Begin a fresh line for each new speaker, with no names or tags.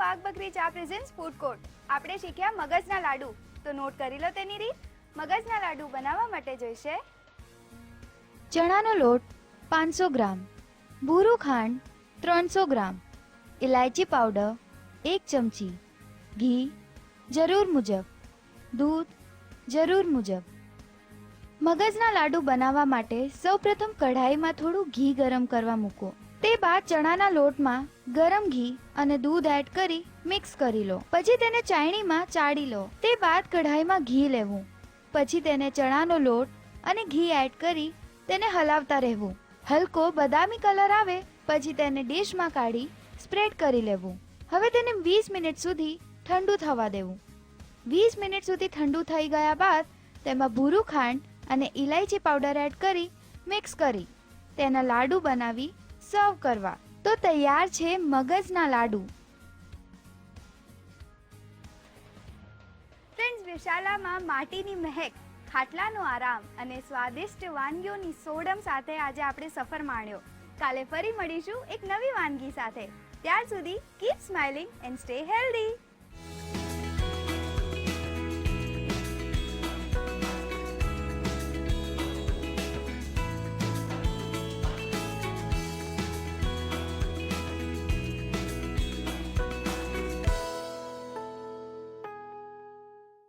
વાઘ બકરી ચા પ્રેઝન્ટ ફૂડ કોર્ટ આપણે શીખ્યા મગજના લાડુ. તો નોટ કરી લો તેની રીત. મગજના લાડુ બનાવવા માટે જોઈશે.
ચણાનો લોટ પાંચસો ગ્રામ. ભૂરું ખાંડ ત્રણસો ગ્રામ. ઇલાયચી પાવડર એક ચમચી. ઘી જરૂર મુજબ. દૂધ જરૂર મુજબ. મગજના લાડુ બનાવવા માટે સૌપ્રથમ કઢાઈમાં થોડું ઘી ગરમ કરવા મૂકો. તે બાદ ચણાના લોટમાં ગરમ ઘી અને દૂધ એડ કરી મિક્સ કરી લો. પછી તેને ચાયણીમાં ચાળી લો. તે બાદ કઢાઈમાં ઘી લેવું. પછી તેને ચણાનો લોટ અને ઘી એડ કરી તેને હલાવતા રહેવું. હલકો બદામી કલર આવે પછી તેને ડીશમાં કાઢી સ્પ્રેડ કરી લેવું. હવે તેને વીસ મિનિટ સુધી ઠંડુ થવા દેવું. વીસ મિનિટ સુધી ઠંડુ થઈ ગયા બાદ તેમાં ભૂરું ખાંડ અને ઇલાયચી પાવડર એડ કરી મિક્સ કરી. તેના લાડુ બનાવી સર્વ કરવા. તો તૈયાર છે મગજના લાડુ.
ફ્રેન્ડ્સ વિશાલામાં માટીની મહેક, ખાટલાનો આરામ અને સ્વાદિષ્ટ વાનગીઓની સોડમ સાથે આજે આપણે સફર માણ્યો. કાલે ફરી મળીશું એક નવી વાનગી સાથે. ત્યાર સુધી keep smiling and stay healthy